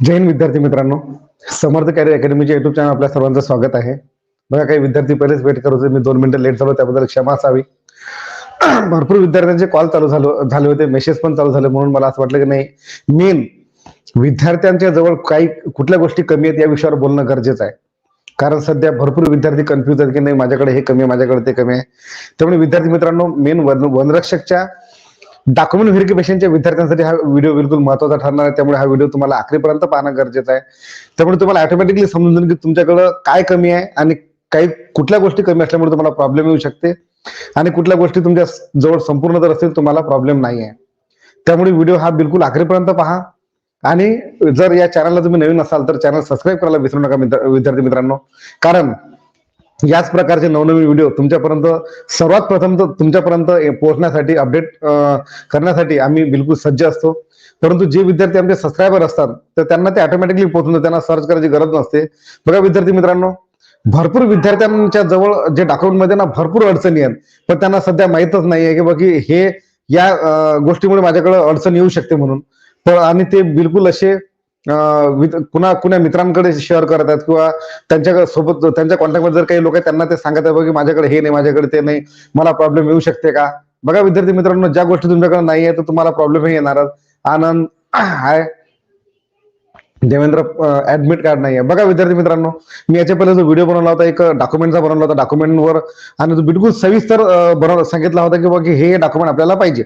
जैन विद्यार्थी मित्रांनो. समर्थ कॅरियर अकॅडमीच्या युट्यूब चॅनल आपल्या सर्वांचं स्वागत आहे. बघा काही विद्यार्थी पहिलेच वेट करत होते. मी दोन मिनिटं लेट झालो त्याबद्दल क्षमा असावी. भरपूर विद्यार्थ्यांचे कॉल चालू झालो झाले होते. मेसेज पण चालू झाले म्हणून मला असं वाटलं की नाही मेन विद्यार्थ्यांच्या जवळ काही कुठल्या गोष्टी कमी आहेत या विषयावर बोलणं गरजेचं आहे. कारण सध्या भरपूर विद्यार्थी कन्फ्युज आहेत की नाही माझ्याकडे हे कमी आहे माझ्याकडे ते कमी आहे. त्यामुळे विद्यार्थी मित्रांनो मेन वन वनरक्षकच्या डॉक्युमेंट व्हेरिफिकेशनच्या विद्यार्थ्यांसाठी हा व्हिडिओ बिलकुल महत्त्वाचा ठरणार आहे. त्यामुळे हा व्हिडिओ तुम्हाला आखरीपर्यंत पाहणं गरजेचं आहे. त्यामुळे तुम्हाला ऑटोमॅटिकली समजून जाईल की तुमच्याकडं काय कमी आहे आणि काही कुठल्या गोष्टी कमी असल्यामुळे तुम्हाला प्रॉब्लेम येऊ शकते. आणि कुठल्या गोष्टी तुमच्या जवळ संपूर्ण जर असतील तुम्हाला प्रॉब्लेम नाही आहे. त्यामुळे व्हिडिओ हा बिलकुल आखरीपर्यंत पहा. आणि जर या चॅनलला तुम्ही नवीन असाल तर चॅनल सबस्क्राईब करायला विसरू नका मित्र- विद्यार्थी मित्रांनो. कारण याच प्रकारचे नवनवीन व्हिडिओ तुमच्यापर्यंत सर्वात प्रथम तर तुमच्यापर्यंत पोहोचण्यासाठी अपडेट करण्यासाठी आम्ही बिलकुल सज्ज असतो. परंतु जे विद्यार्थी आमचे सबस्क्रायबर असतात तर त्यांना ते ऑटोमॅटिकली पोहोचून त्यांना सर्च करायची गरज नसते. बघा विद्यार्थी मित्रांनो भरपूर विद्यार्थ्यांच्या जवळ जे डॉक्युमेंटमध्ये ना भरपूर अडचणी आहेत. पण त्यांना सध्या माहीतच नाहीये की बाकी हे या गोष्टीमुळे माझ्याकडे अडचण येऊ शकते म्हणून. तर आणि ते बिलकुल असे कुणा कुणा मित्रांकडे शेअर करत आहेत किंवा त्यांच्यासोबत त्यांच्या कॉन्टॅक्टमध्ये जर काही लोक आहेत त्यांना ते सांगत आहेत की माझ्याकडे हे नाही माझ्याकडे ते नाही. मला प्रॉब्लेम येऊ शकते का? बघा विद्यार्थी मित्रांनो ज्या गोष्टी तुमच्याकडे नाही आहे तर तुम्हाला प्रॉब्लेमही येणारच आनंद हाय. देवेंद्र ऍडमिट कार्ड नाही आहे बघा विद्यार्थी मित्रांनो मी याच्या पहिले जो व्हिडिओ बनवला होता एक डॉक्युमेंटचा बनवला होता डॉक्युमेंटवर आणि तो बिलकुल सविस्तर बनव सांगितला होता की बाकी हे डॉक्युमेंट आपल्याला पाहिजे.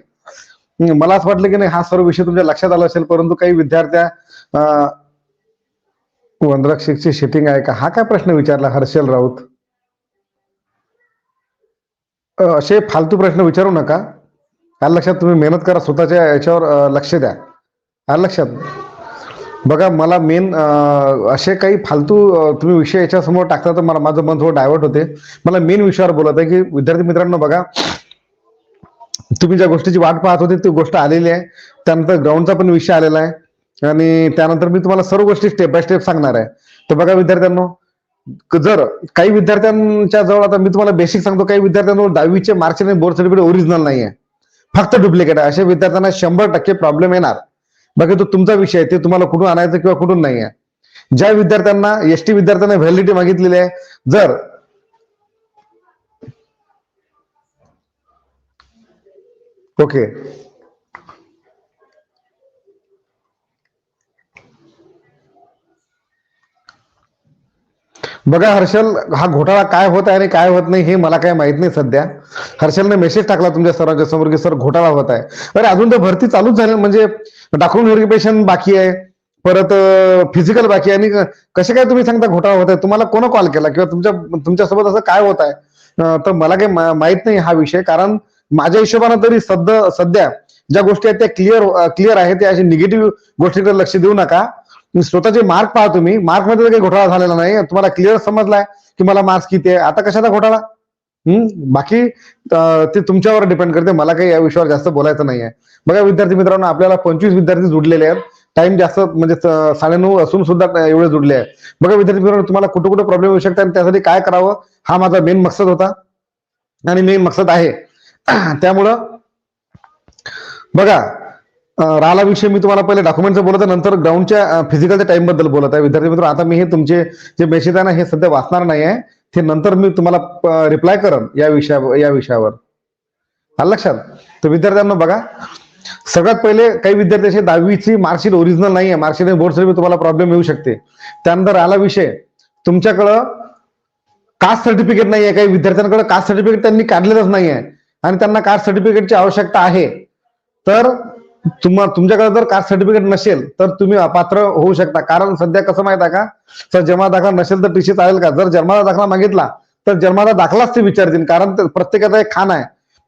मला असं वाटलं की नाही हा सर्व विषय तुमच्या लक्षात आला असेल परंतु काही विद्यार्थ्या अं, वनरक्षकची शिटिंग आहे का? हा काय प्रश्न विचारला हर्षल राऊत? असे फालतू प्रश्न विचारू नका. आल लक्षात तुम्ही मेहनत करा स्वतःच्या याच्यावर लक्ष द्या. आल लक्षात. बघा मला मेन असे काही फालतू तुम्ही विषय याच्यासमोर टाकता तर मला माझं मन थोडं डायव्हर्ट होते. मला मेन विषयावर बोलत आहे की विद्यार्थी मित्रांनो बघा तुम्ही ज्या गोष्टीची वाट पाहत होते ती गोष्ट आलेली आहे. त्यानंतर ग्राउंडचा पण विषय आलेला आहे. आणि त्यानंतर मी तुम्हाला सर्व गोष्टी स्टेप बाय स्टेप सांगणार आहे. तर बघा विद्यार्थ्यांनो जर काही विद्यार्थ्यांच्या जवळ आता मी तुम्हाला बेसिक सांगतो काही विद्यार्थ्यांजवळ दहावीचे मार्क्स आणि बोर्ड सर्टिफिकेट ओरिजिनल नाही आहे फक्त डुप्लिकेट आहे. अशा विद्यार्थ्यांना शंभर टक्के प्रॉब्लेम येणार. बाकी तो तुमचा विषय आहे ते तुम्हाला कुठून आणायचं किंवा कुठून नाही आहे ज्या विद्यार्थ्यांना एस टी विद्यार्थ्यांना व्हॅलिडिटी मागितलेली आहे जर ओके. बघा हर्षल हा घोटाळा काय होत आहे आणि काय होत नाही हे मला काय माहीत नाही सध्या. हर्षलने मेसेज टाकला तुमच्या सरांच्या समोर की सर घोटाळा होत आहे. अरे अजून तर भरती चालूच झाली म्हणजे डॉक्युमेंट व्हेरिफिकेशन बाकी आहे. परत फिजिकल बाकी आहे. आणि कसे काय तुम्ही सांगता घोटाळा होत आहे? तुम्हाला कोण कॉल केला? किंवा तुमच्या तुमच्यासोबत असं काय होत आहे? तर मला काही माहीत नाही हा विषय कारण माझ्या हिशोबानं तरी सध्या सध्या ज्या गोष्टी आहेत त्या क्लिअर क्लिअर आहेत. त्या अशा निगेटिव्ह गोष्टीकडे लक्ष देऊ नका. स्वतःचे मार्क पहा तुम्ही. मार्कमध्ये काही घोटाळा झालेला नाही. तुम्हाला क्लिअर समजलाय की मला मार्क्स किती आहे. आता कशाचा घोटाळा? हम्म? बाकी ते तुमच्यावर डिपेंड करते. मला काही या विषयावर जास्त बोलायचं नाही आहे बघा विद्यार्थी मित्रांनो आपल्याला पंचवीस विद्यार्थी जुडलेले आहेत. टाइम जास्त म्हणजे साडेनऊ असून सुद्धा एवढे जुडले आहेत. बघा विद्यार्थी मित्रांनो तुम्हाला कुठे कुठे प्रॉब्लेम येऊ शकतात आणि त्यासाठी काय करावं? हा माझा मेन मकसद होता. आणि मेन मकसद आहे. त्यामुळं बघा राहिला विषय मी तुम्हाला पहिले डॉक्युमेंटचं बोलत आहे नंतर ग्राउंडच्या फिजिकलच्या टाइमबद्दल बोलत आहे. विद्यार्थी मित्र आता मी हे तुमचे जे मेसेज आहे ना हे सध्या वाचणार नाही आहे. ते नंतर मी तुम्हाला रिप्लाय करन या विषया या विषयावर. आलं लक्षात? तर विद्यार्थ्यांना बघा सगळ्यात पहिले काही विद्यार्थ्याचे दहावीची मार्कशीट ओरिजिनल नाही आहे मार्कशीट आणि बोर्ड सर्टिफिकेट तुम्हाला प्रॉब्लेम येऊ शकते. त्यानंतर आला विषय. तुमच्याकडं कास्ट सर्टिफिकेट नाही आहे काही विद्यार्थ्यांकडे कास्ट सर्टिफिकेट त्यांनी काढलेलंच नाही आहे आणि त्यांना कास्ट सर्टिफिकेटची आवश्यकता आहे. तर तुम्हा तुमच्याकडे जर कास्ट सर्टिफिकेट नसेल तर तुम्ही पात्र होऊ शकता. कारण सध्या कसं माहीत आहे का? जर जन्म दाखला नसेल तर टीसी चालेल का? जर जन्माचा दाखला मागितला तर जन्माचा दाखलाच ते विचारतील. कारण प्रत्येकाचा एक खान आहे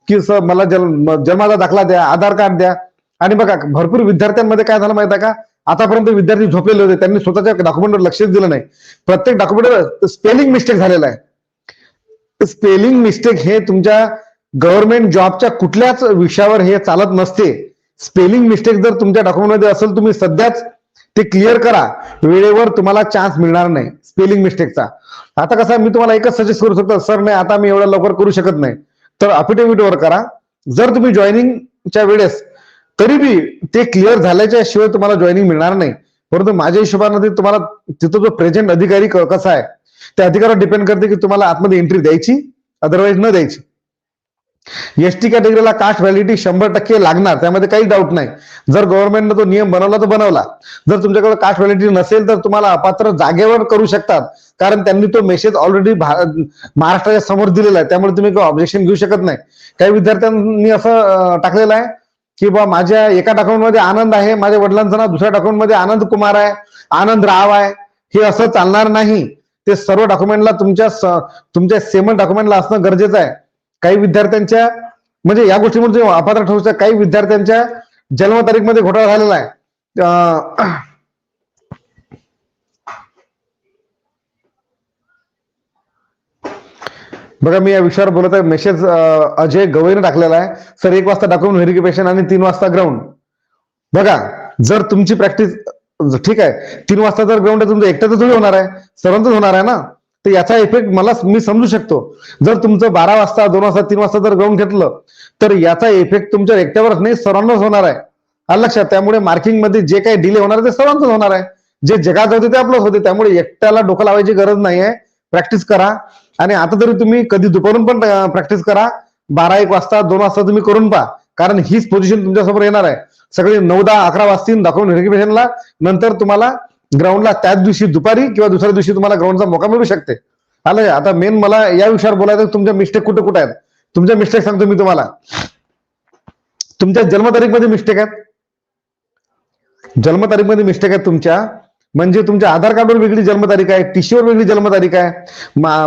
की सर मला जन्म जन्माचा दाखला द्या आधार कार्ड द्या. आणि बघा भरपूर विद्यार्थ्यांमध्ये काय झालं माहीत आहे का? आतापर्यंत विद्यार्थी झोपलेले होते. त्यांनी स्वतःच्या डॉक्युमेंटवर लक्षच दिलं नाही. प्रत्येक डॉक्युमेंटवर स्पेलिंग मिस्टेक झालेला आहे. स्पेलिंग मिस्टेक हे तुमच्या गव्हर्नमेंट जॉबच्या कुठल्याच विषयावर हे चालत नसते. स्पेलिंग मिस्टेक जर तुमच्या डॉक्युमेंटमध्ये असेल तुम्ही सध्याच ते क्लिअर करा. वेळेवर तुम्हाला चान्स मिळणार नाही स्पेलिंग मिस्टेकचा. आता कसं मी तुम्हाला एकच सजेस्ट करू शकतो सर नाही आता मी एवढ्या लवकर करू शकत नाही. तर अफिडेव्हिटवर करा. जर तुम्ही जॉईनिंगच्या वेळेस तरी बी ते क्लिअर झाल्याच्या शिवाय तुम्हाला जॉईनिंग मिळणार नाही. परंतु माझ्या हिशोबाने तुम्हाला तिथं जो प्रेझेंट अधिकारी कसा आहे त्या अधिकारावर डिपेंड करते की तुम्हाला आतमध्ये एंट्री द्यायची अदरवाईज न द्यायची. एसटी कॅटेगरीला कास्ट व्हॅलिडिटी शंभर टक्के लागणार त्यामध्ये काही डाऊट नाही. जर गव्हर्नमेंटने तो नियम बनवला तर बनवला. जर तुमच्याकडे कास्ट व्हॅलिडिटी नसेल तर तुम्हाला अपात्र जागेवर करू शकतात. कारण त्यांनी तो मेसेज ऑलरेडी महाराष्ट्राच्या समोर दिलेला आहे. त्यामुळे तुम्ही काही ऑब्जेक्शन घेऊ शकत नाही. काही विद्यार्थ्यांनी असं टाकलेलं आहे की बा माझ्या एका अकाउंटमध्ये आनंद आहे माझ्या वडिलांचं नाव दुसऱ्या अकाउंटमध्ये आनंद कुमार आहे आनंद राव आहे. हे असं चालणार नाही. ते सर्व डॉक्युमेंटला तुमच्या तुमच्या सेमन डॉक्युमेंटला असणं गरजेचं आहे. काही विद्यार्थ्यांच्या म्हणजे या गोष्टीमध्ये अपात्र ठरू शकतात काही विद्यार्थ्यांच्या जन्मतारीखमध्ये घोटाळा झालेला आहे. बघा मी या विषयावर बोलत आहे मेसेज अजय गवईने टाकलेला आहे. सर एक वाजता डॉक्युमेंट व्हेरिफिकेशन आणि तीन वाजता ग्राउंड बघा जर तुमची प्रॅक्टिस ठीक आहे. तीन वाजता जर ग्राउंड आहे तुमचं एकट्याचं थोडी होणार आहे. सर्वांचंच होणार आहे ना? तर याचा इफेक्ट मला मी समजू शकतो. जर तुमचं बारा वाजता दोन वाजता तीन वाजता जर ग्राउंड घेतलं तर याचा इफेक्ट तुमच्या एकट्यावरच नाही सर्वांनाच होणार आहे. लक्षात त्यामुळे मार्किंगमध्ये जे काही डिले होणार आहे ते सर्वांचंच होणार आहे. जे जगात होते ते आपलंच होते. त्यामुळे एकट्याला डोकं लावायची गरज नाही आहे. प्रॅक्टिस करा. आणि आता तरी तुम्ही कधी दुपारून पण प्रॅक्टिस करा. बारा एक वाजता दोन वाजता तुम्ही करून पहा. कारण हीच पोझिशन तुमच्यासमोर येणार आहे. सगळे नऊ दहा अकरा वाजतील दाखवून व्हेरिफिकेशनला नंतर तुम्हाला ग्राउंडला त्याच दिवशी दुपारी किंवा दुसऱ्या दिवशी तुम्हाला ग्राउंडचा मोका मिळू शकते. आलं आता मेन मला या विषयावर बोलायचं तुमच्या मिस्टेक कुठे कुठे आहेत? तुमच्या मिस्टेक सांगतो मी तुम्हाला. तुमच्या जन्मतारीखमध्ये मिस्टेक आहेत. जन्मतारीखमध्ये मिस्टेक आहेत तुमच्या. म्हणजे तुमच्या आधार कार्डवर वेगळी जन्मतारीख आहे टीशीवर वेगळी जन्मतारीख आहे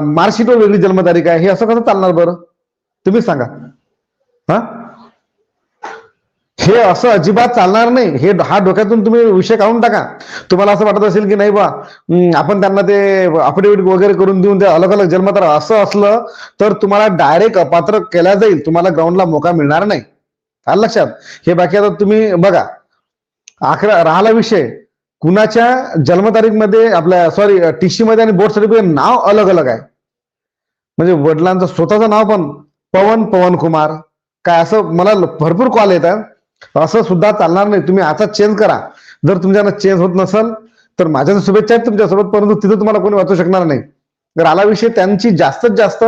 मार्कशीटवर वेगळी जन्मतारीख आहे हे असं कसं चालणार बरं? तुम्हीच सांगा. हा? हे असं अजिबात चालणार नाही. हे हा डोक्यातून तुम्ही विषय काढून टाका. तुम्हाला असं वाटत असेल की नाही बा आपण त्यांना ते अफिडेव्हिट वगैरे करून देऊन ते अलग अलग जन्मतार असं असलं तर तुम्हाला डायरेक्ट अपात्र केल्या जाईल. तुम्हाला ग्राउंडला मोका मिळणार नाही. आलं लक्षात? हे बाकी आता तुम्ही बघा. अकरा राहिला विषय. कुणाच्या जन्मतारीखमध्ये आपल्या सॉरी टीसी मध्ये आणि बोर्ड सर्टिफिकेट नाव अलग अलग आहे. म्हणजे वडिलांचं स्वतःचं नाव पण पवन पवन कुमार काय असं मला ल- भरपूर कॉल येतात. असं सुद्धा चालणार नाही. तुम्ही आता चेंज करा. जर तुमच्यानं चेंज होत नसेल तर माझ्या शुभेच्छा आहेत तुमच्यासोबत परंतु तिथं तुम्हाला कोणी वाचू शकणार नाही. तर आला विषय त्यांची जास्तीत जास्त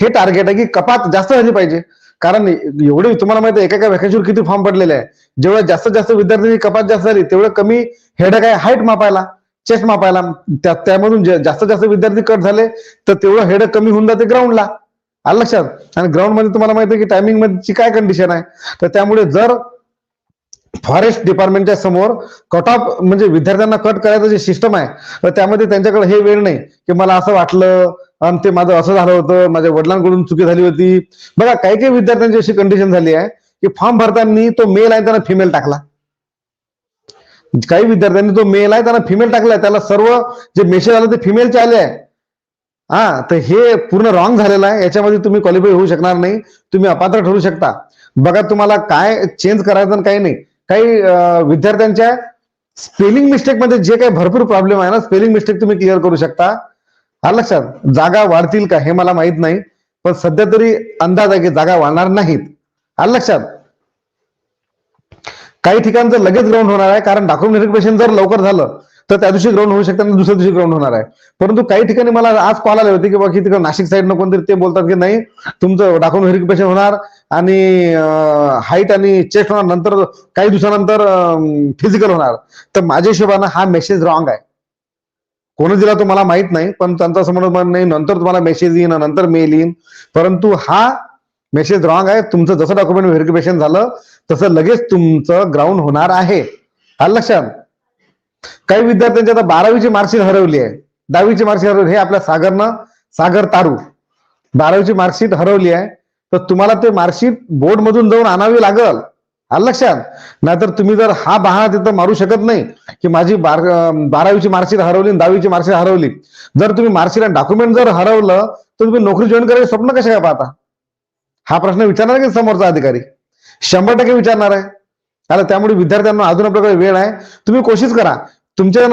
हे टार्गेट आहे की कपात जास्त झाली पाहिजे. कारण एवढे तुम्हाला माहिती आहे एका एका व्हॅकन्सीवर किती फॉर्म पडलेले आहे. जेवढ्या जास्तीत जास्त विद्यार्थ्यांची कपात जास्त झाली तेवढं कमी हेडक आहे हाईट मापायला चेस्ट मापायला. त्या त्यामधून जास्तीत जास्त विद्यार्थी कट झाले तर तेवढं हेडक कमी होऊन जाते ग्राउंडला आलं लक्षात? आणि ग्राउंडमध्ये तुम्हाला माहिती आहे की टायमिंगमध्ये काय कंडिशन आहे? तर त्यामुळे जर फॉरेस्ट डिपार्टमेंटच्या समोर कट ऑफ म्हणजे विद्यार्थ्यांना कट करायचं जे सिस्टम आहे तर त्यामध्ये त्यांच्याकडे हे वेळ नाही की मला असं वाटलं आणि ते माझं असं झालं होतं माझ्या वडिलांकडून चुकी झाली होती. बघा काही काही विद्यार्थ्यांची अशी कंडिशन झाली आहे की फॉर्म भरताना तो मेल आहे त्यांना फिमेल टाकला. काही विद्यार्थ्यांनी तो मेल आहे त्यांना फिमेल टाकलाय त्याला सर्व जे मेसेज आले ते फिमेलचे आले आहे. हा तर हे पूर्ण रॉंग झालेलं आहे याच्यामध्ये तुम्ही क्वालिफाय होऊ शकणार नाही तुम्ही अपात्र ठरू शकता. बघा तुम्हाला काय चेंज करायचं आणि काही नाही. काही विद्यार्थ्यांच्या स्पेलिंग मिस्टेकमध्ये जे काही भरपूर प्रॉब्लेम आहे ना स्पेलिंग मिस्टेक तुम्ही क्लिअर करू शकता. हा लक्षात जागा वाढतील का हे मला माहीत नाही पण सध्या तरी अंदाज आहे की जागा वाढणार नाहीत. हा लक्षात. काही ठिकाणचं लगेच ग्राउंड होणार आहे कारण डॉक्युमेंट व्हेरिफिकेशन जर लवकर झालं तर त्या दिवशी ग्राउंड होऊ शकतं आणि दुसऱ्या दिवशी ग्राउंड होणार आहे. परंतु काही ठिकाणी मला आज कॉल आले होते की बाबा की तिकडे नाशिक साईडनं कोणतरी ते बोलतात की नाही तुमचं डॉक्युमेंट व्हेरिफिकेशन होणार आणि हाईट आणि चेस्ट होणार नंतर काही दिवसानंतर फिजिकल होणार. तर माझ्या हिशोबानं हा मेसेज रॉंग आहे. कोणी दिला तो मला माहीत नाही पण त्यांचा समोर नाही नंतर तुम्हाला मेसेज येईन नंतर मेल येईन. परंतु हा मेसेज रॉंग आहे. तुमचं जसं डॉक्युमेंट व्हेरिफिकेशन झालं तसं लगेच तुमचं ग्राउंड होणार आहे. आलं लक्षात? काही विद्यार्थ्यांची आता बारावीची मार्कशीट हरवली आहे. दहावीची मार्कशीट हरवली हे आपल्या सागरनं सागर तारू. बारावीची मार्कशीट हरवली आहे. तर तुम्हाला ते मार्कशीट बोर्ड मधून जाऊन आणावी लागल. आलं लक्षात. नाहीतर तुम्ही जर हा बहाणा तिथं मारू शकत नाही की माझी बार बारावीची मार्कशीट हरवली आणि दहावीची मार्कशीट हरवली. जर तुम्ही मार्कशीट आणि डॉक्युमेंट जर हरवलं तर तुम्ही नोकरी जॉईन करायचं स्वप्न कशा काय पाहता? हा प्रश्न विचारणार की समोरचा अधिकारी? शंभर टक्के विचारणार आहे. आता त्यामुळे विद्यार्थ्यांना अजून आपल्याकडे वेळ आहे. तुम्ही कोशिश करा. तुमच्या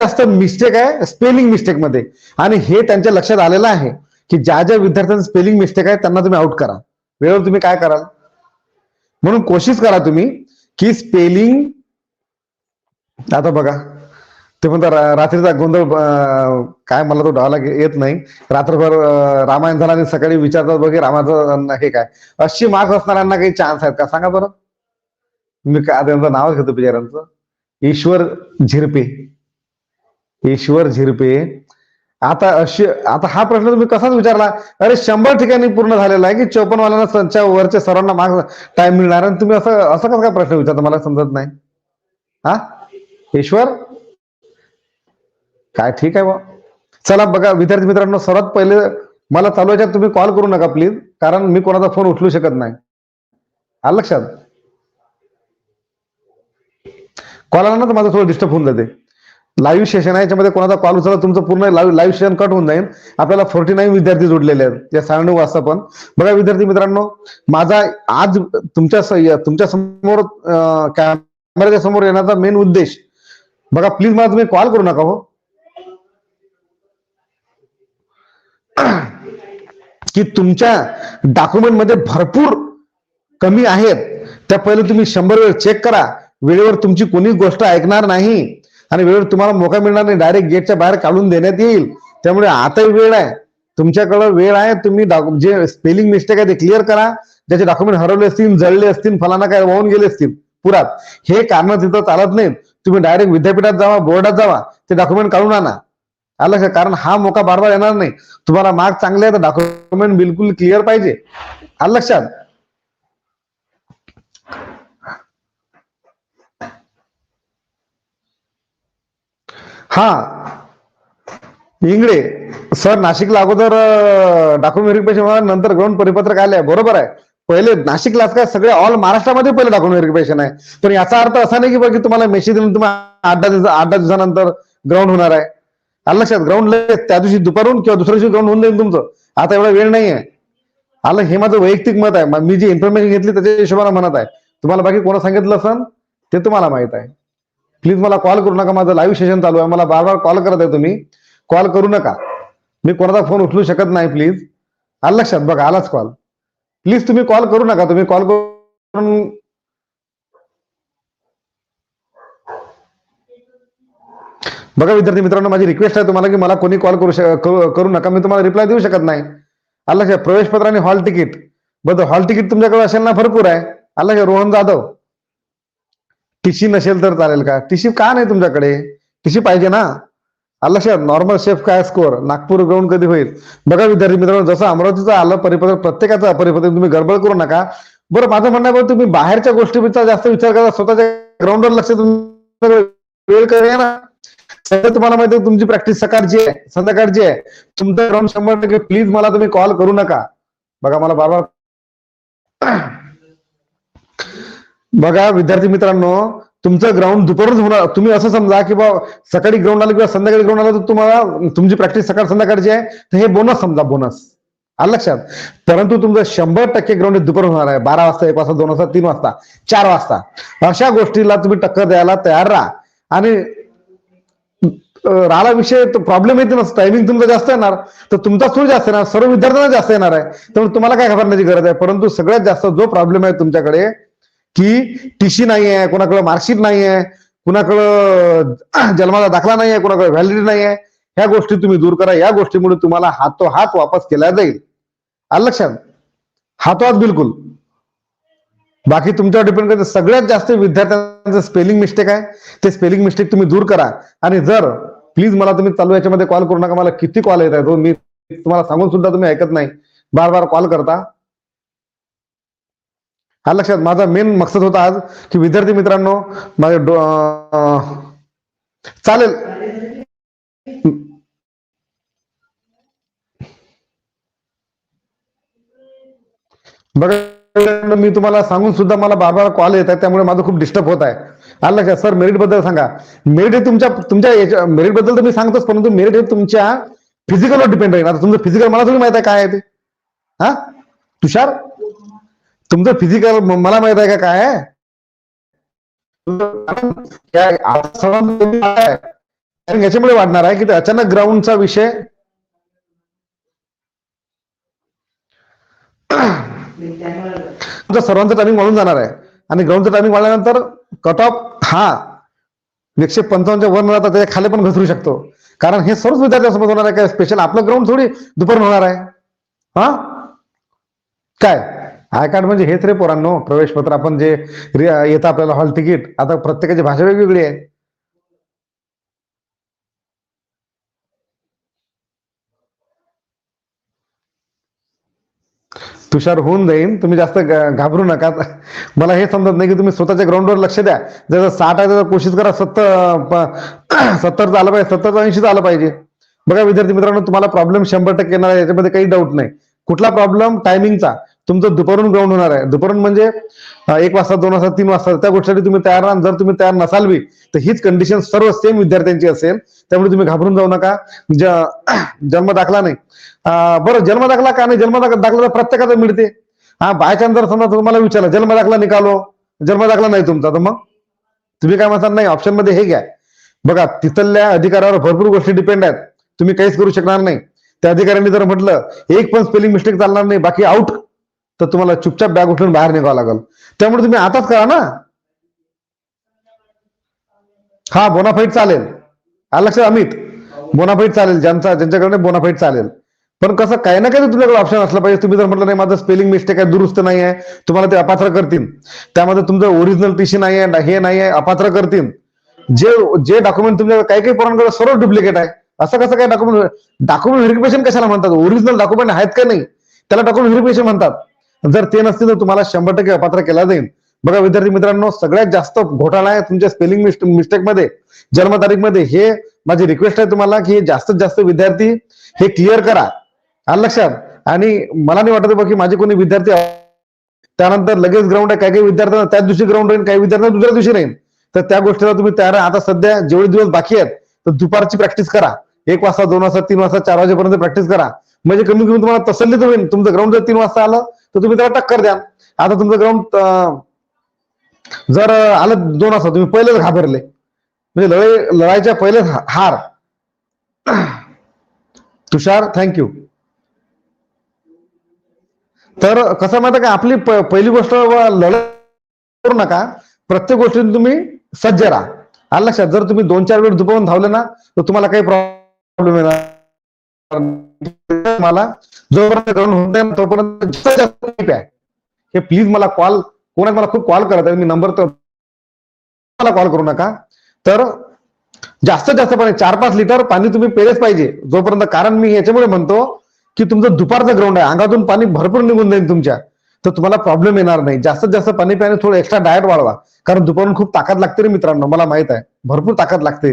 जास्त मिस्टेक आहे स्पेलिंग मिस्टेकमध्ये. आणि हे त्यांच्या लक्षात आलेलं आहे. की ज्या ज्या विद्यार्थ्यांचं स्पेलिंग मिस्टेक आहे त्यांना तुम्ही आउट करा. वेळेवर तुम्ही काय कराल? म्हणून कोशिश करा तुम्ही की स्पेलिंग आता बघा ते म्हणतात रात्रीचा गोंधळ काय मला तो डावला येत नाही. रात्रभर रामायण झाला आणि सकाळी विचारतात बघ रामाचं हे काय? अशी मार्क्स असणाऱ्यांना काही चान्स आहेत का? सांगा बरं. मी काय त्यांचं नावच घेतो बिचारांचं ईश्वर झिरपे. ईश्वर झिरपे. आता अशी आता हा प्रश्न तुम्ही कसाच विचारला? अरे शंभर ठिकाणी पूर्ण झालेला आहे की चौपन्न वाल्यांना संच्या वरच्या सर्वांना मार्क टाइम मिळणार आणि तुम्ही असं असं कसं काय प्रश्न विचारता? मला समजत नाही. हा? ईश्वर? काय ठीक आहे बा. चला बघा विद्यार्थी मित्रांनो सर्वात पहिले मला चालू याच्यात तुम्ही कॉल करू नका प्लीज कारण मी कोणाचा फोन उचलू शकत नाही. आलं लक्षात? कॉल आला ना तर माझं थोडं डिस्टर्ब होऊन जाते. लाईव्ह सेशन आहे याच्यामध्ये कोणाचा कॉल उचलला तुमचं पूर्ण लाईव्ह लाईव्ह सेशन कट होऊन जाईल. आपल्याला फोर्टी नाईन विद्यार्थी जोडलेले आहेत. या साडे नऊ वाजता पण. बघा विद्यार्थी मित्रांनो माझा आज तुमच्या तुमच्यासमोर कॅमेऱ्याच्या समोर येण्याचा मेन उद्देश. बघा प्लीज मला तुम्ही कॉल करू नका हो. की तुमच्या डॉक्युमेंटमध्ये भरपूर कमी आहेत. त्या पहिले तुम्ही शंभर वेळ चेक करा. वेळेवर तुमची कोणी गोष्ट ऐकणार नाही. आणि वेळेवर तुम्हाला मोका मिळणार नाही. डायरेक्ट गेटच्या बाहेर काढून देण्यात येईल. त्यामुळे आताही वेळ आहे. तुमच्याकडे वेळ आहे. तुम्ही जे स्पेलिंग मिस्टेक आहे ते क्लिअर करा. ज्याचे डॉक्युमेंट हरवले असतील जळले असतील फलाना काय वाहून गेले असतील पुरात. हे कारण तिथं चालत नाहीत. तुम्ही डायरेक्ट विद्यापीठात जावा बोर्डात जावा. ते डॉक्युमेंट काढून आणा. आलं का? कारण हा मोका बार बार येणार नाही. तुम्हाला मार्क चांगले आहे तर डॉक्युमेंट बिलकुल क्लिअर पाहिजे. आलं लक्षात? हा. इंगळे सर नाशिकला अगोदर डॉक्युमेंट व्हेरिफिकेशन नंतर ग्राउंड परिपत्रक आले बरोबर आहे. पहिले नाशिकला काय सगळे ऑल महाराष्ट्रामध्ये पहिले डॉक्युमेंट व्हेरिफिकेशन आहे पण याचा अर्थ असा नाही की बघ तुम्हाला मेसेज देऊन तुम्हाला आठ दहा आठ दहा दिवसानंतर ग्राउंड होणार आहे. आलं लक्षात? ग्राउंड त्या दिवशी दुपारून किंवा दुसऱ्या दिवशी ग्राउंड होऊन जाईल तुमचं. आता एवढा वेळ नाही आहे आलं? हे माझं वैयक्तिक मत आहे. मी जी इन्फॉर्मेशन घेतली त्याच्या हिशोबाने म्हणत आहे. तुम्हाला बाकी कोणा सांगितलं असन? ते तुम्हाला माहीत आहे. प्लीज मला कॉल करू नका माझं लाईव्ह सेशन चालू आहे. मला बार बार कॉल करत आहे तुम्ही. कॉल करू नका. मी कोणाचा फोन उचलू शकत नाही प्लीज आला लक्षात? बघा आलाच कॉल प्लीज तुम्ही कॉल करू नका. तुम्ही कॉल करून बघा विद्यार्थी मित्रांनो माझी रिक्वेस्ट आहे तुम्हाला की मला कोणी कॉल करू शक- करू नका. मी तुम्हाला रिप्लाय देऊ शकत नाही. आला लक्षात? प्रवेश पत्र आणि हॉल तिकीट बरं हॉल तिकीट तुमच्याकडे असेल ना भरपूर आहे. आला रोहन जाधव. टीसी नसेल तर चालेल का? टीसी का नाही तुमच्याकडे? टीसी पाहिजे ना? लक्षात? नॉर्मल शेफ काय स्कोर नागपूर ग्राउंड कधी होईल? बघा विद्यार्थी मित्रांनो जसं अमरावतीचं आलं परिपत्रक प्रत्येकाचं परिपत्रक तुम्ही गडबड करू नका. बरं माझं म्हणणं आहे तुम्ही बाहेरच्या गोष्टीचा जास्त विचार करा स्वतःच्या ग्राउंडवर लक्ष वेळ करूया ना. सध्या तुम्हाला माहिती आहे तुमची प्रॅक्टिस सकाळची आहे संध्याकाळची आहे. तुमचं ग्राउंड शंभर टक्के प्लीज मला तुम्ही कॉल करू नका. बघा मला बाबा बघा विद्यार्थी मित्रांनो तुमचं ग्राउंड दुपारच होणार. तुम्ही असं समजा की बा सकाळी ग्राउंड आलं किंवा संध्याकाळी ग्राउंड आलं तर तुम्हाला तुमची प्रॅक्टिस सकाळ संध्याकाळची आहे तर हे बोनस समजा बोनस आलं लक्षात? परंतु तुमचं शंभर टक्के ग्राउंड दुपार होणार आहे. बारा वाजता एक वाजता दोन वाजता तीन वाजता चार वाजता. अशा गोष्टीला तुम्ही टक्कर द्यायला तयार राहा. आणि अं, राहिला विषय प्रॉब्लेम येते ना टायमिंग तुमचा जास्त येणार. तर तुमचा सूर जास्त येणार. सर्व विद्यार्थ्यांना जास्त येणार आहे. त्यामुळे तुम्हाला काय घाबरण्याची गरज आहे? परंतु सगळ्यात जास्त जो प्रॉब्लेम आहे तुमच्याकडे की टीसी नाही आहे कोणाकडे मार्कशीट नाही आहे कुणाकडं जन्माचा दाखला नाही आहे कुणाकडे व्हॅलिडिटी नाही आहे ह्या गोष्टी तुम्ही दूर करा. या गोष्टीमुळे तुम्हाला हातो हात वापस केला जाईल. आलं लक्षात? हातोहात बिलकुल. बाकी तुमच्यावर डिपेंड करते. सगळ्यात जास्त विद्यार्थ्यांचं स्पेलिंग मिस्टेक आहे. ते स्पेलिंग मिस्टेक तुम्ही दूर करा. आणि जर प्लीज मला तुम्ही चालू याच्यामध्ये कॉल करू नका. मला किती कॉल येत आहे हो? मी तुम्हाला सांगून सुद्धा तुम्ही ऐकत नाही. बार बार कॉल करता. हा लक्षात. माझा मेन मकसद होता आज की विद्यार्थी मित्रांनो माझे डो- चालेल. बघा मी तुम्हाला सांगून सुद्धा मला बार बार कॉल येत आहे त्यामुळे माझं खूप डिस्टर्ब होत आहे. आलं लक्षात. सर मेरिटबद्दल सांगा. मेरिट हे तुमच्या तुमच्या मेरिटबद्दल तर मी सांगतोच परंतु मेरिट हे तुमच्या फिजिकलवर डिपेंड राहील. आता तुमचं फिजिकल मला थोडी माहीत आहे काय आहे ते. हा? तुषार? तुमचं फिजिकल मला माहीत आहे का काय? याच्यामुळे वाढणार आहे की ते अचानक ग्राउंडचा विषय. तुमचं सर्वांचं टायमिंग वाढून जाणार आहे. आणि ग्राउंडचं टायमिंग वाढल्यानंतर कट ऑफ हा एकशे पंचावन्नच्या वर न जाता त्याच्याखाली पण घसरू शकतो. कारण हे सर्वच विद्यार्थ्यांसोबत होणार आहे. काय स्पेशल आपलं ग्राउंड थोडी दुपारून होणार आहे. हा? काय? आय कार्ड म्हणजे हेच रे पोरांनो. प्रवेश पत्र आपण जे येतं आपल्याला हॉल तिकीट आता प्रत्येकाची भाषा वेगवेगळी आहे. तुषार होऊन जाईन. तुम्ही जास्त घाबरू नका. मला हे समजत नाही की तुम्ही स्वतःच्या ग्राउंडवर लक्ष द्या. जर साठ आहे तर कोशिश करा सत्तर सत्तरचं आलं पाहिजे सत्तरचं ऐंशीचं आलं पाहिजे. बघा विद्यार्थी मित्रांनो तुम्हाला प्रॉब्लेम शंभर टक्के येणार याच्यामध्ये काही डाऊट नाही. कुठला प्रॉब्लेम टायमिंगचा तुमचं दुपारून ग्राउंड होणार आहे. दुपारून म्हणजे एक वाजता दोन वाजता तीन वाजता त्या गोष्टीसाठी तुम्ही तयार राहा. जर तुम्ही तयार नसाल बी तर हीच कंडिशन सर्व सेम विद्यार्थ्यांची असेल. त्यामुळे तुम्ही घाबरून जाऊ नका. जन्म दाखला नाही. बरं जन्म दाखला का नाही? जन्म दाखला तर प्रत्येकाचा मिळते. हा बायचान्स जर समजा तुम्हाला विचारलं जन्म दाखला निकालो? जन्म दाखला नाही तुमचा तर मग? तुम्ही काय म्हणता नाही ऑप्शनमध्ये हे घ्या. बघा तिथल्या अधिकारावर भरपूर गोष्टी डिपेंड आहेत. तुम्ही काहीच करू शकणार नाही. त्या अधिकाऱ्यांनी जर म्हटलं एक पण स्पेलिंग मिस्टेक चालणार नाही बाकी आउट तर तुम्हाला चुपचाप बॅग उठून बाहेर निघावं लागल. त्यामुळे तुम्ही आताच करा ना. हा बोनाफाईट चालेल. आलं लक्षात अमित? बोनाफाईट चालेल. ज्यांचा ज्यांच्याकडे बोनाफाईट चालेल. पण कसं काही ना काही तर तुमच्याकडे ऑप्शन असलं पाहिजे. तुम्ही जर म्हटलं नाही माझं स्पेलिंग मिस्टेक आहे दुरुस्त नाही आहे तुम्हाला ते अपात्र करतील. त्यामध्ये तुमचं ओरिजिनल टीसी नाही आहे हे नाही आहे अपात्र करतील. जे जे डॉक्युमेंट तुमच्या काही काही पोरांकडे सर्व डुप्लिकेट आहे. असं कसं काय डॉक्युमेंट डॉक्युमेंट व्हेरिफिकेशन कशाला म्हणतात? ओरिजिनल डॉक्युमेंट आहेत का नाही? त्याला डॉक्युमेंट व्हेरिफिकेशन म्हणतात. जर ते नसतील तर तुम्हाला शंभर टक्के अपात्र केला जाईल. बघा विद्यार्थी मित्रांनो सगळ्यात जास्त घोटाळा आहे तुमच्या स्पेलिंग मिस्टेकमध्ये जन्मतारीखमध्ये हे माझी रिक्वेस्ट आहे तुम्हाला की हे जास्तीत जास्त विद्यार्थी हे क्लिअर करा. आलं लक्षात. आणि मला नाही वाटत बा की माझे कोणी विद्यार्थी त्यानंतर लगेच ग्राउंड आहे. काही काही विद्यार्थ्यांना त्याच दिवशी ग्राउंड राहील काही विद्यार्थ्यांना दुसऱ्या दिवशी राहील तर त्या गोष्टीला तुम्ही तयार आहे आता सध्या जेवढे दिवस बाकी आहेत तर दुपारची प्रॅक्टिस करा. एक वाजता दोन वाजता तीन वाजता चार वाजेपर्यंत प्रॅक्टिस करा. म्हणजे कमी कमी तुम्हाला तसल्ली तर होईल. तुमचं ग्राउंड जर तीन वाजता आलं तर तुम्ही त्याला टक्कर द्या. आता तुमचं ग्राउंड जर आलं दोन वाजता तुम्ही पहिलेच घाबरले. म्हणजे लढाई लढाईच्या पहिलेच हार. तुषार थँक्यू तर कसं माहिती का? आपली पहिली गोष्ट लढाई करू नका. प्रत्येक गोष्टीत तुम्ही सज्ज राहा. आलं लक्षात? जर तुम्ही दोन चार वेळ दुपारून धावले ना तर तुम्हाला काही प्रॉब्लेम येणार मला जोपर्यंत ग्राउंड होत नाही तोपर्यंत जास्तीत जास्त हे प्लीज मला कॉल कोणाला मला खूप कॉल करत आहे मी नंबर तर मला कॉल करू नका. तर जास्तीत जास्त पाणी चार पाच लिटर पाणी तुम्ही पेलेच पाहिजे. जोपर्यंत कारण मी याच्यामुळे म्हणतो की तुमचं दुपारचं ग्राउंड आहे. अंगातून पाणी भरपूर निघून जाईल तुमच्या. तर तुम्हाला प्रॉब्लेम येणार नाही. जास्तीत जास्त पाणी प्याने थोडं एक्स्ट्रा डायट वाढवा. कारण दुपारून खूप ताकद लागते रे मित्रांनो मला माहीत आहे. भरपूर ताकद लागते.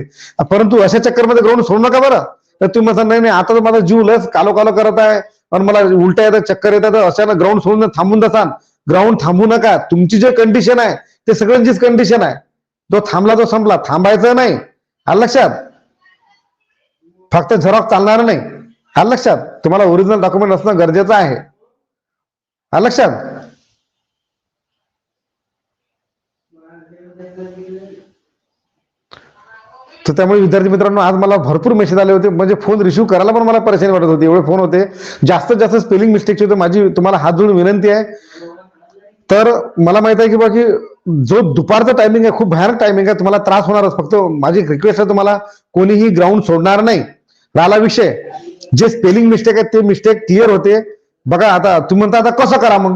परंतु अशा चक्करमध्ये ग्राउंड सोडू नका बरं. तर तुम्ही म्हणता नाही नाही आता तर माझा जीव लस कालो कालो करत आहे. आणि मला उलट्या येतात चक्कर येतात अचानक ग्राउंड सोडून थांबून जातात ग्राउंड थांबू नका. तुमची जे कंडिशन आहे ते सगळ्यांचीच कंडिशन आहे. जो थांबला तो संपला. थांबायचं नाही. आलं लक्षात? फक्त झेरॉक्स चालणार नाही. आलं लक्षात? तुम्हाला ओरिजिनल डॉक्युमेंट असणं गरजेचं आहे. आलं लक्षात? तर त्यामुळे विद्यार्थी मित्रांनो आज मला भरपूर मेसेज आले होते. म्हणजे फोन रिसिव्ह करायला पण मला परेशानी वाटत होती. एवढे फोन होते. जास्तीत जास्त स्पेलिंग मिस्टेकची होते माझी तुम्हाला हात जोडून विनंती आहे. तर मला माहीत आहे की बाकी जो दुपारचा टायमिंग आहे खूप भयानक टायमिंग आहे. तुम्हाला त्रास होणारच. फक्त माझी रिक्वेस्ट आहे तुम्हाला कोणीही ग्राउंड सोडणार नाही. राहिला विषय. जे स्पेलिंग मिस्टेक आहे ते मिस्टेक क्लिअर होते. बघा आता तुम्ही म्हणता आता कसं करा मग?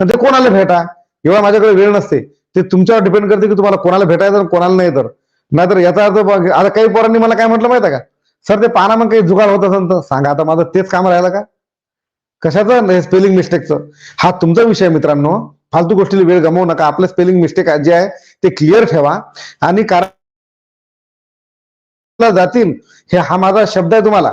आणि ते कोणाला भेटा? एवढा माझ्याकडे वेळ नसते. ते तुमच्यावर डिपेंड करते की तुम्हाला कोणाला भेटायचं कोणाला नाही तर. नाहीतर याचा अर्थ आता काही पोरांनी मला काय म्हटलं माहिती आहे का? सर ते पाना मग काही जुगाड होत असेल तर सांगा. आता माझं तेच काम राहिलं का? कशाचं स्पेलिंग मिस्टेकचं हा तुमचा विषय मित्रांनो. फालतू गोष्टीला वेळ गमवू नका. आपलं स्पेलिंग मिस्टेक जे आहे ते क्लिअर ठेवा. आणि कारण जातील हे हा माझा शब्द आहे तुम्हाला.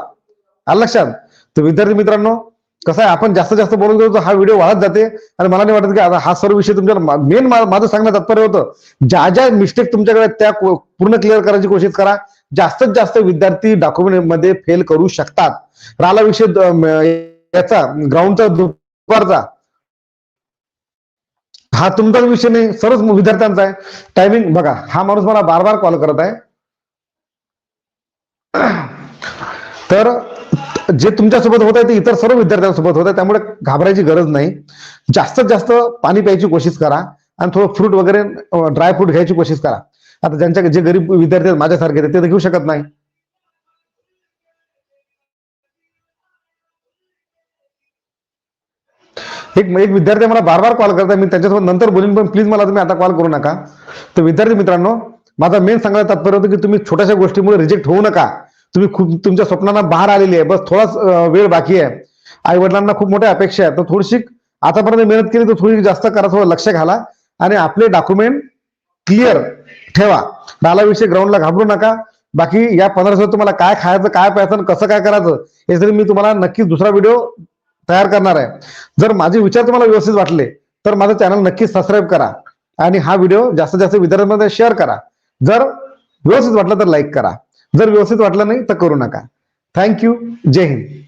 आलं लक्षात? तर विद्यार्थी मित्रांनो कसं आहे आपण जास्त जास्त बोलत गेलो हा व्हिडिओ वाढत जाते. आणि मला नाही वाटत की आता हा सर्व विषय तुमच्या मेन माझं सांगणं तात्पर्य होतं ज्या ज्या मिस्टेक तुमच्याकडे त्या पूर्ण क्लिअर करायची कोशिश करा. जास्तीत जास्त विद्यार्थी डॉक्युमेंटमध्ये फेल करू शकतात. राहिला विषय याचा ग्राउंडचा दुपारचा. हा तुमचाच विषय नाही सर्वच विद्यार्थ्यांचा आहे. टायमिंग बघा हा माणूस मला बार बार कॉल करत आहे. तर जे तुमच्यासोबत होत आहे ते इतर सर्व विद्यार्थ्यांसोबत होत आहे त्यामुळे घाबरायची गरज नाही. जास्तीत जास्त पाणी प्यायची कोशिश करा आणि थोडं फ्रूट वगैरे ड्राय फ्रूट घ्यायची कोशिश करा. आता ज्यांच्या जे गरीब विद्यार्थी आहेत माझ्यासारखे ते तर घेऊ शकत नाही. एक एक विद्यार्थी मला बार बार कॉल करताय मी त्यांच्यासोबत नंतर बोलीन पण प्लीज मला तुम्ही आता कॉल करू नका. तर विद्यार्थी मित्रांनो माझा मेन सांगायला तात्पर्य होतं की तुम्ही छोट्याशा गोष्टीमुळे रिजेक्ट होऊ नका. तुम्ही खूप तुमच्या स्वप्नांना बाहेर आलेली आहे. बस थोडाच वेळ बाकी आहे. आई वडिलांना खूप मोठ्या अपेक्षा आहेत. तर थोडीशी आतापर्यंत मेहनत केली तर थोडी जास्त करा थोडं लक्ष घाला. आणि आपले डॉक्युमेंट क्लिअर ठेवा. बालाविषयी विषय ग्राउंडला घाबरू नका. बाकी या पंधरा दिवसात तुम्हाला काय खायचं काय प्यायचं आणि कसं काय करायचं यासाठी मी तुम्हाला नक्कीच दुसरा व्हिडिओ तयार करणार आहे. जर माझे विचार तुम्हाला व्यवस्थित वाटले तर माझं चॅनल नक्कीच सबस्क्राईब करा. आणि हा व्हिडिओ जास्तीत जास्त विद्यार्थ्यांमध्ये शेअर करा. जर व्यवस्थित वाटलं तर लाईक करा. जर व्यवस्थित वाटलं नाही तर करू नका. थँक्यू जय हिंद.